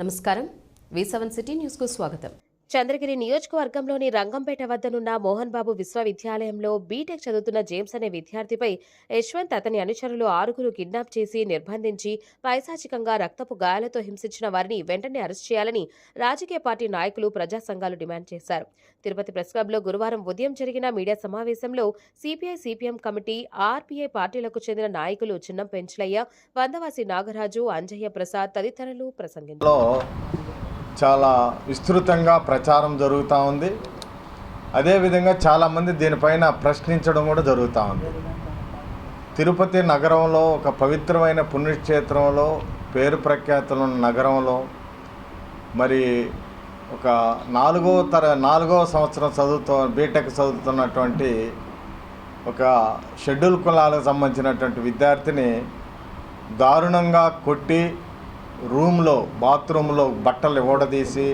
నమస్కారం. వి seven city న్యూస్కు స్వాగతం. చంద్రగిరి నియోజకవర్గంలోని రంగంపేట వద్దనున్న మోహన్ బాబు విశ్వవిద్యాలయంలో బీటెక్ చదువుతున్న జేమ్స్ అనే విద్యార్థిపై యశ్వంత్ అతని అనుచరులు ఆరుగురు కిడ్నాప్ చేసి నిర్బంధించి పైశాచికంగా రక్తపు గాయాలతో హింసించిన వారిని వెంటనే అరెస్ట్ చేయాలని రాజకీయ పార్టీ నాయకులు ప్రజా సంఘాలు డిమాండ్ చేశారు. తిరుపతి ప్రెస్ క్లబ్లో గురువారం ఉదయం జరిగిన మీడియా సమావేశంలో సిపిఐ సిపిఎం కమిటీ ఆర్పీఐ పార్టీలకు చెందిన నాయకులు చిన్నం పెంచలయ్య వందవాసి నాగరాజు అంజయ్య ప్రసాద్ తదితరులు ప్రసంగించారు. చాలా విస్తృతంగా ప్రచారం జరుగుతూ ఉంది. అదేవిధంగా చాలామంది దీనిపైన ప్రశ్నించడం కూడా జరుగుతూ ఉంది. తిరుపతి నగరంలో ఒక పవిత్రమైన పుణ్యక్షేత్రంలో పేరు ప్రఖ్యాతులు ఉన్న నగరంలో మరి ఒక నాలుగో తర నాలుగో సంవత్సరం చదువుతూ బీటెక్ చదువుతున్నటువంటి ఒక షెడ్యూల్ కులాలకు సంబంధించినటువంటి విద్యార్థిని దారుణంగా కొట్టి రూమ్లో బాత్రూంలో బట్టలు ఓడదీసి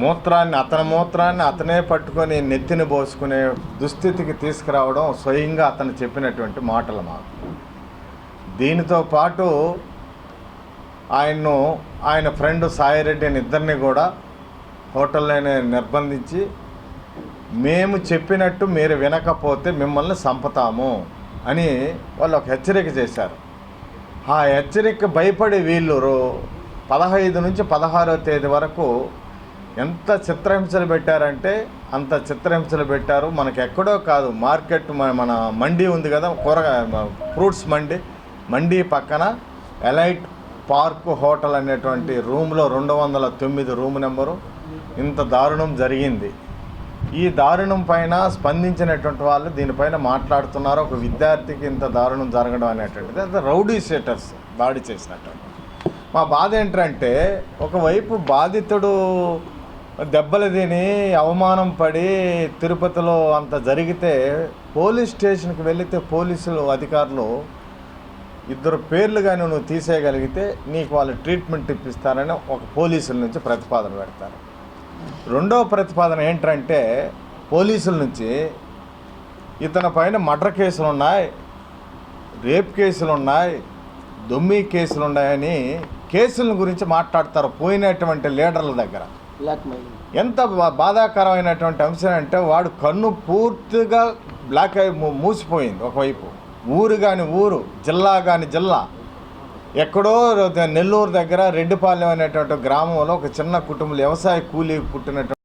మూత్రాన్ని అతని మూత్రాన్ని అతనే పట్టుకొని నెత్తిని పోసుకునే దుస్థితికి తీసుకురావడం స్వయంగా అతను చెప్పినటువంటి మాటలు మాకు. దీనితో పాటు ఆయన్ను ఆయన ఫ్రెండ్ సాయిరెడ్డి అని ఇద్దరిని కూడా హోటల్లోనే నిర్బంధించి మేము చెప్పినట్టు మీరు వినకపోతే మిమ్మల్ని చంపుతాము అని వాళ్ళు ఒక హెచ్చరిక చేశారు. ఆ హెచ్చరిక భయపడి వీళ్ళు రో- పదహైదు నుంచి పదహారో తేదీ వరకు ఎంత చిత్రహింసలు పెట్టారంటే అంత చిత్రహింసలు పెట్టారు. మనకు ఎక్కడో కాదు మార్కెట్ మన మన ఉంది కదా కూరగాయ ఫ్రూట్స్ మండి. మండి పక్కన ఎలైట్ పార్క్ హోటల్ అనేటువంటి రూమ్లో రెండు వందల తొమ్మిది రూమ్ నెంబరు. ఇంత దారుణం జరిగింది. ఈ దారుణం పైన స్పందించినటువంటి వాళ్ళు దీనిపైన మాట్లాడుతున్నారు. ఒక విద్యార్థికి ఇంత దారుణం జరగడం అనేటువంటిది. అది రౌడీ సెటర్స్ దాడి చేసినట్టు మా బాధ ఏంటంటే ఒకవైపు బాధితుడు దెబ్బలు తిని అవమానం పడి తిరుపతిలో అంత జరిగితే పోలీస్ స్టేషన్కి వెళితే పోలీసులు అధికారులు ఇద్దరు పేర్లు కానీ నువ్వు తీసేయగలిగితే నీకు వాళ్ళు ట్రీట్మెంట్ ఇప్పిస్తారని ఒక పోలీసుల నుంచి ప్రతిపాదన పెడతారు. రెండో ప్రతిపాదన ఏంటంటే పోలీసుల నుంచి ఇతని పైన మర్డర్ కేసులు ఉన్నాయి రేప్ కేసులు ఉన్నాయి దొమ్మి కేసులు ఉన్నాయని కేసుల గురించి మాట్లాడతారు పోయినటువంటి లీడర్ల దగ్గర. ఎంత బాధాకరమైనటువంటి అంశం అంటే వాడు కన్ను పూర్తిగా బ్లాక్ అయి మూసిపోయింది ఒకవైపు. ఊరు కాని ఊరు జిల్లా కాని జిల్లా. ఎక్కడో నెల్లూరు దగ్గర రెడ్డిపాలెం అనేటువంటి గ్రామంలో ఒక చిన్న కుటుంబం వ్యవసాయ కూలీ పుట్టినటువంటి